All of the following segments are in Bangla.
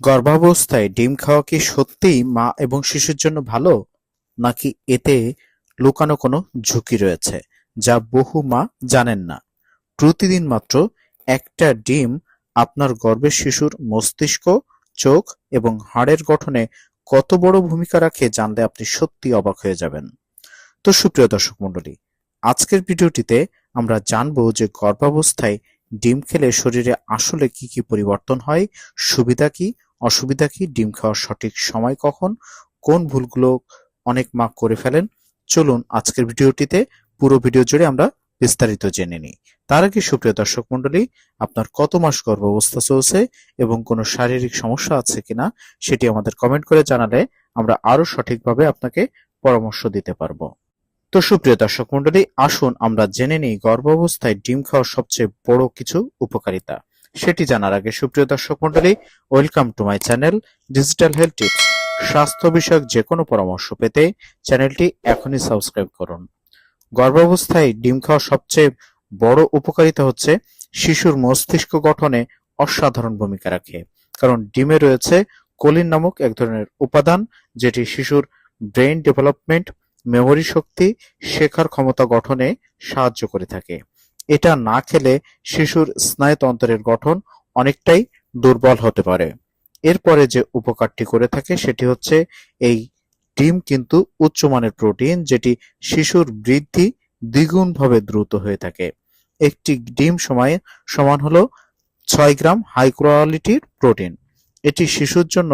গর্ভাবস্থায় ডিম খাওয়া কি সত্যিই মা এবং শিশুর জন্য ভালো, নাকি এতে লুকানো কোনো ঝুঁকি রয়েছে যা বহু মা জানেন না? প্রতিদিন মাত্র একটা ডিম আপনার গর্ভের শিশুর মস্তিষ্ক, চোখ এবং হাড়ের গঠনে কত বড় ভূমিকা রাখে জানলে আপনি সত্যি অবাক হয়ে যাবেন। তো সুপ্রিয় দর্শক মণ্ডলী, আজকের ভিডিওটিতে আমরা জানব যে গর্ভাবস্থায় ডিম খেলে শরীরে আসলে কি কি পরিবর্তন হয়, সুবিধা কি অসুবিধা কি? ডিম খাওয়ার সঠিক সময় কখন? কোন ভুলগুলো অনেক মা করে ফেলেন? চলুন আজকের ভিডিওটিতে পুরো ভিডিও জুড়ে আমরা বিস্তারিত জেনে নিই। তার আগে সুপ্রিয় দর্শক মণ্ডলী, আপনার কত মাস গর্ভাবস্থা চলছে এবং কোনো শারীরিক সমস্যা আছে কিনা সেটি আমাদের কমেন্ট করে জানালে আমরা আরও সঠিকভাবে আপনাকে পরামর্শ দিতে পারব। তো সুপ্রিয় দর্শক মণ্ডলী, আসুন আমরা জেনে নিই গর্ভাবস্থায় ডিম খাওয়ার সবচেয়ে বড় কিছু উপকারিতা। সেটি জানার আগে সুপ্রিয় দর্শক মণ্ডলী welcome to my channel digital health tips স্বাস্থ্য বিষয়ক যে কোনো পরামর্শ পেতে চ্যানেলটি এখনই সাবস্ক্রাইব করুন। গর্ভাবস্থায় ডিম খাওয়ার সবচেয়ে বড় উপকারিতা হচ্ছে শিশুর মস্তিষ্ক গঠনে অসাধারণ ভূমিকা রাখে। কারণ ডিমে রয়েছে কোলিন নামক এক ধরনের উপাদান, যেটি শিশুর ব্রেইন ডেভেলপমেন্ট মেমোরি শক্তি, শেখার ক্ষমতা গঠনে সাহায্য করে থাকে। এটা না খেলে শিশুর স্নায়ুতন্ত্রের গঠন অনেকটাই দুর্বল হতে পারে। এরপরে যে উপকারটি করে থাকে সেটি হচ্ছে এই ডিম কিন্তু উচ্চমানের প্রোটিন যেটি শিশুর বৃদ্ধি দ্বিগুণভাবে দ্রুত হয়ে থাকে। একটি ডিম সময়ে সমান হলো ছয় গ্রাম হাই কোয়ালিটির প্রোটিন। এটি শিশুর জন্য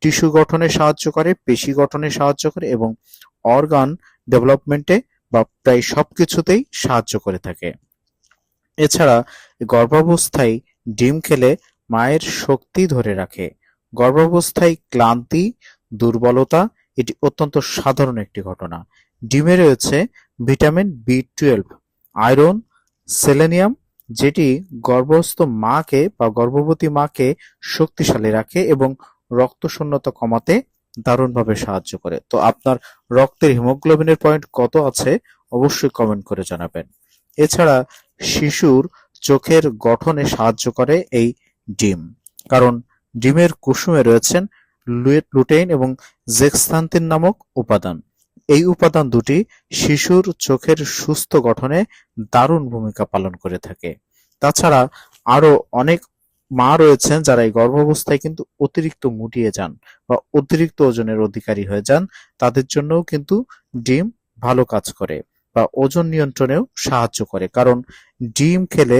টিস্যু গঠনে সাহায্য করে, পেশি গঠনে সাহায্য করে এবং অর্গান ডেভেলপমেন্টে বা প্রায় সবকিছুতেই সাহায্য করে থাকে। এছাড়া গর্ভাবস্থায় ডিম খেলে মায়ের শক্তি ধরে রাখে। গর্ভাবস্থায় ক্লান্তি, দুর্বলতা, এটি অত্যন্ত সাধারণ একটি ঘটনা। ডিমে রয়েছে vitamin B twelve, iron, selenium, যেটি গর্ভস্থ মাকে বা গর্ভবতী মাকে শক্তিশালী রাখে এবং রক্ত শূন্যতা কমাতে দারুণভাবে সাহায্য করে। তো আপনার রক্তের হিমোগ্লোবিনের পয়েন্ট কত আছে অবশ্যই কমেন্ট করে জানাবেন। এছাড়া শিশুর চোখের গঠনে সাহায্য করে এই ডিম। কারণ ডিমের কুসুমে রয়েছেন লুটেইন এবং জেক্সান্থিন নামক উপাদান। এই উপাদান দুটি শিশুর চোখের সুস্থ গঠনে দারুণ ভূমিকা পালন করে থাকে। তাছাড়া আরও অনেক মা রয়েছেন যারা এই গর্ভাবস্থায় কিন্তু অতিরিক্ত মুটিয়ে যান বা অতিরিক্ত ওজনের অধিকারী হয়ে যান। তাদের জন্যও কিন্তু ডিম ভালো কাজ করে। বা ওজন নিয়ন্ত্রণেও সাহায্য করে, কারণ ডিম খেলে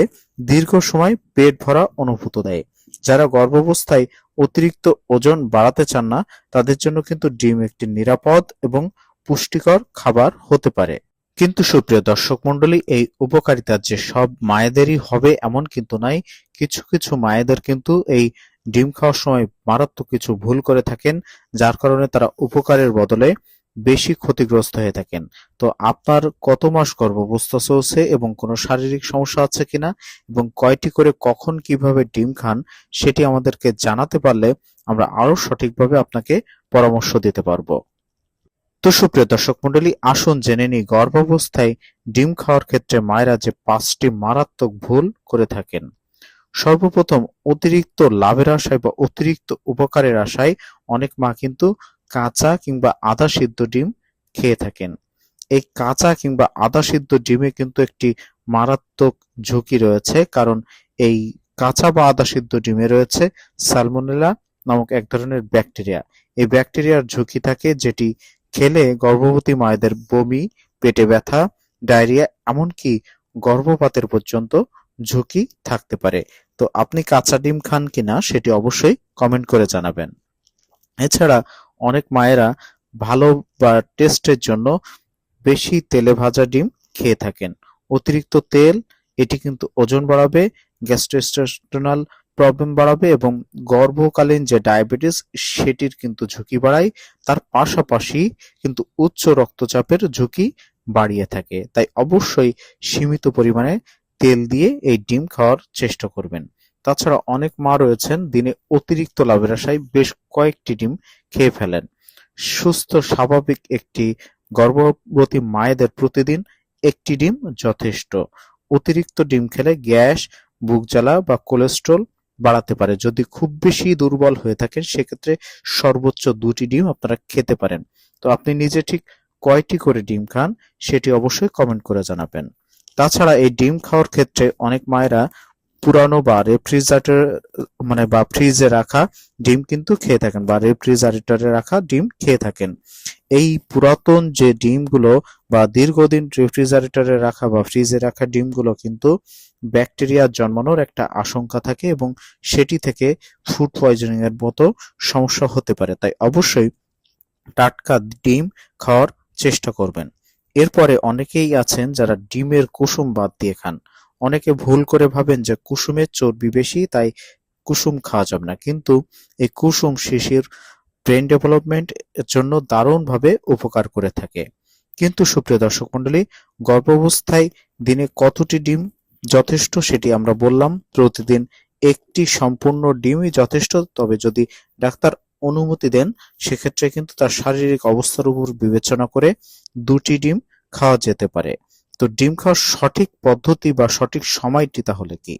দীর্ঘ সময় পেট ভরা অনুভূত দেয়। যারা গর্ভাবস্থায় অতিরিক্ত ওজন বাড়াতে চান না, তাদের জন্য কিন্তু ডিম একটি নিরাপদ এবং পুষ্টিকর খাবার হতে পারে। কিন্তু সুপ্রিয় দর্শক মন্ডলী এই উপকারিতা যে সব মায়েদেরই হবে এমন কিন্তু নাই কিছু কিছু মায়েদের কিন্তু এই ডিম খাওয়ার সময় মারাত্মক কিছু ভুল করে থাকেন, যার কারণে তারা উপকারের বদলে বেশি ক্ষতিগ্রস্ত হয়ে থাকেন। তো আপনার কত মাস গর্ভাবস্থা চলছে এবং কোনো শারীরিক সমস্যা আছে কিনা এবং কয়টি করে কখন কীভাবে ডিম খান সেটি আমাদেরকে জানাতে পারলে আমরা আরও সঠিকভাবে আপনাকে পরামর্শ দিতে পারব। তো সুপ্রিয় দর্শক মন্ডলী আসুন জেনে নিই গর্ভাবস্থায় ডিম খাওয়ার ক্ষেত্রে মায়েরা যে পাঁচটি মারাত্মক ভুল করে থাকেন। সর্বপ্রথম অতিরিক্ত লাভের আশায় বা অতিরিক্ত উপকারের আশায় অনেক মা কিন্তু কাঁচা কিংবা আধা সিদ্ধ ডিম খেয়ে থাকেন। এই কাঁচা কিংবা আধা সিদ্ধ ডিমে কিন্তু একটি মারাত্মক ঝুঁকি রয়েছে, কারণ এই কাঁচা বা আধা সিদ্ধ ডিমে রয়েছে সালমোনেলা নামক এক ধরনের ব্যাকটেরিয়া। এই ব্যাকটেরিয়ার ঝুঁকি থাকে যেটি খেলে গর্ভবতী মায়েদের বমি, পেটে ব্যথা, ডায়রিয়া এমনকি গর্ভপাতের পর্যন্ত ঝুঁকি থাকতে পারে। তো আপনি কাঁচা ডিম খান কিনা সেটি অবশ্যই কমেন্ট করে জানাবেন। এছাড়া অনেক মায়েরা ভালো বা টেস্টের জন্য বেশি তেলে ভাজা ডিম খেয়ে থাকেন। অতিরিক্ত তেল, এটি কিন্তু ওজন বাড়াবে গ্যাস্ট্রোস্টেরনাল প্রবলেম বাড়াবে এবং গর্ভকালীন যে ডায়াবেটিস সেটির কিন্তু ঝুঁকি বাড়ায়। তার পাশাপাশি কিন্তু উচ্চ রক্তচাপের ঝুঁকি বাড়িয়ে থাকে। তাই অবশ্যই সীমিত পরিমাণে তেল দিয়ে এই ডিম খাওয়ার চেষ্টা করবেন। তাছাড়া অনেক মা রয়েছেন, দিনে অতিরিক্ত লাভের আশায় বেশ কয়েকটি ডিম খেয়ে ফেলেন। সুস্থ, স্বাভাবিক একটি গর্ভবতী মায়েদের প্রতিদিন একটি ডিম যথেষ্ট। অতিরিক্ত ডিম খেলে গ্যাস, বুক জ্বালা বা কোলেস্ট্রল বাড়াতে পারে। যদি খুব বেশি দুর্বল হয়ে থাকেন, সেক্ষেত্রে সর্বোচ্চ দুটি ডিম আপনারা খেতে পারেন। তো আপনি নিজে ঠিক কয়টি করে ডিম খান, সেটি অবশ্যই কমেন্ট করে জানাবেন। তাছাড়া এই ডিম খাওয়ার ক্ষেত্রে অনেক মায়েরা পুরানো বা রেফ্রিজারেটর মানে বা ফ্রিজে রাখা ডিম কিন্তু খেয়ে থাকেন বা রেফ্রিজারেটরে রাখা ডিম খেয়ে থাকেন। এই পুরাতন যে ডিমগুলো বা দীর্ঘদিন রেফ্রিজারেটরে রাখা বা ফ্রিজে রাখা ডিমগুলো কিন্তু ব্যাকটেরিয়া জন্মানোর একটা আশঙ্কা থাকে এবং সেটি থেকে ফুড পয়জনিং এর মতো সমস্যা হতে পারে। তাই অবশ্যই টাটকা ডিম খাওয়ার চেষ্টা করবেন। এরপরে অনেকেই আছেন যারা ডিমের কুসুম বাদ দিয়ে খান। অনেকে ভুল করে ভাবেন যে কুসুমের চর্বি বেশি, তাই কুসুম খাওয়া যাবে না। কিন্তু এই কুসুম শিশির ব্রেন ডেভেলপমেন্ট জন্য দারুণভাবে উপকার করে থাকে। কিন্তু সুপ্রিয় দর্শক মন্ডলী গর্ভাবস্থায় দিনে কতটি ডিম যথেষ্ট সেটি আমরা বললাম। প্রতিদিন একটি সম্পূর্ণ ডিমই যথেষ্ট, তবে যদি ডাক্তার অনুমতি দেন, সেক্ষেত্রে কিন্তু তার শারীরিক অবস্থার উপর বিবেচনা করে দুটি ডিম খাওয়া যেতে পারে। তো ডিম খাওয়ার সঠিক পদ্ধতি বা সঠিক সময়টি তাহলে কি?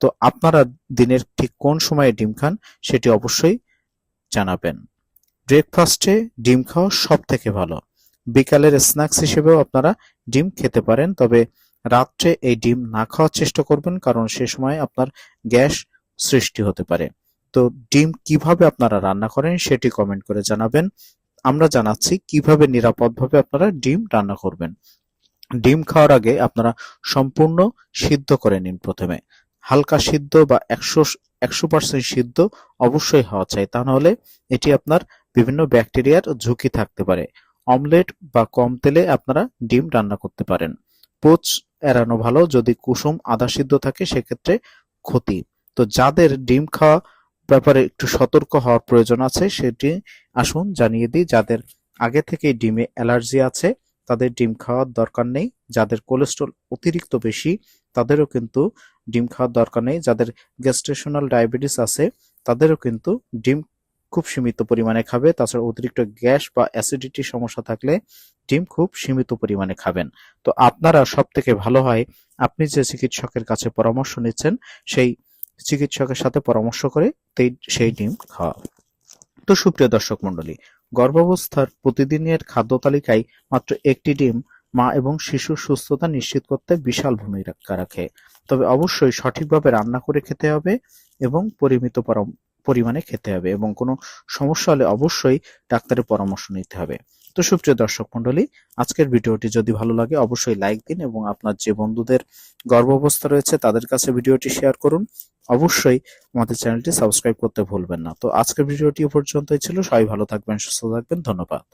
তো আপনারা দিনের ঠিক কোন সময়ে ডিম খান সেটি অবশ্যই জানাবেন। ব্রেকফাস্টে ডিম খাওয়া সব থেকে ভালো। বিকালের স্ন্যাক্স হিসেবেও আপনারা ডিম খেতে পারেন, তবে রাত্রে এই ডিম না খাওয়ার চেষ্টা করবেন, কারণ সে সময় আপনার গ্যাস সৃষ্টি হতে পারে। তো ডিম কীভাবে আপনারা রান্না করেন সেটি কমেন্ট করে জানাবেন। আমরা জানাচ্ছি কীভাবে নিরাপদভাবে আপনারা ডিম রান্না করবেন। ডিম খাওয়ার আগে আপনারা সম্পূর্ণ সিদ্ধ করে নিন প্রথমে। হালকা সিদ্ধ বা একশো একশো পার্সেন্ট সিদ্ধ অবশ্যই হওয়া চাই। তা নাহলে এটি আপনার বিভিন্ন ব্যাকটেরিয়ার ঝুঁকি থাকতে পারে। অমলেট বা কম তেলে আপনারা ডিম রান্না করতে পারেন। পোচ এড়ানো ভালো। যদি কুসুম আধা সিদ্ধ থাকে, সেক্ষেত্রে ক্ষতি। তো যাদের ডিম খাওয়া ব্যাপারে একটু সতর্ক হওয়ার প্রয়োজন আছে, সেটি আসুন জানিয়ে দিই। যাদের আগে থেকেই ডিমে অ্যালার্জি আছে তাদের ডিম খাওয়ার দরকার নেই, যাদের কোলেস্ট্রল অতিরিক্ত বেশি, তাদেরও কিন্তু ডিম খাওয়ার দরকার নেই। যাদের গ্যাস্ট্রেশনাল ডায়াবেটিস আছে, তাদেরও কিন্তু ডিম খুব সীমিত পরিমাণে খাবে। তাছাড়া অতিরিক্ত গ্যাস বা অ্যাসিডিটি সমস্যা থাকলে ডিম খুব সীমিত পরিমাণে খাবেন। তো আপনারা সব থেকে ভালো হয়, আপনি যে চিকিৎসকের কাছে পরামর্শ নিচ্ছেন, সেই চিকিৎসকের সাথে পরামর্শ করে সেই ডিম খাওয়া। তো সুপ্রিয় দর্শক মন্ডলী গর্ভাবস্থার প্রতিদিনের খাদ্য তালিকায় মাত্র একটি ডিম মা এবং শিশুর সুস্থতা নিশ্চিত করতে বিশাল ভূমিকা রাখে। তবে অবশ্যই সঠিকভাবে রান্না করে খেতে হবে এবং পরিমিত পরিমাণে খেতে হবে এবং কোনো সমস্যা হলে অবশ্যই ডাক্তারের পরামর্শ নিতে হবে। তো সুপ্রিয় দর্শক মন্ডলী আজকের ভিডিওটি যদি ভালো লাগে অবশ্যই লাইক দিন এবং আপনার যে বন্ধুদের গর্ভাবস্থা রয়েছে তাদের কাছে ভিডিওটি শেয়ার করুন। অবশ্যই আমাদের চ্যানেলটি সাবস্ক্রাইব করতে ভুলবেন না। তো আজকের ভিডিওটি পর্যন্তই ছিল। সবাই ভালো থাকবেন, সুস্থ থাকবেন। ধন্যবাদ।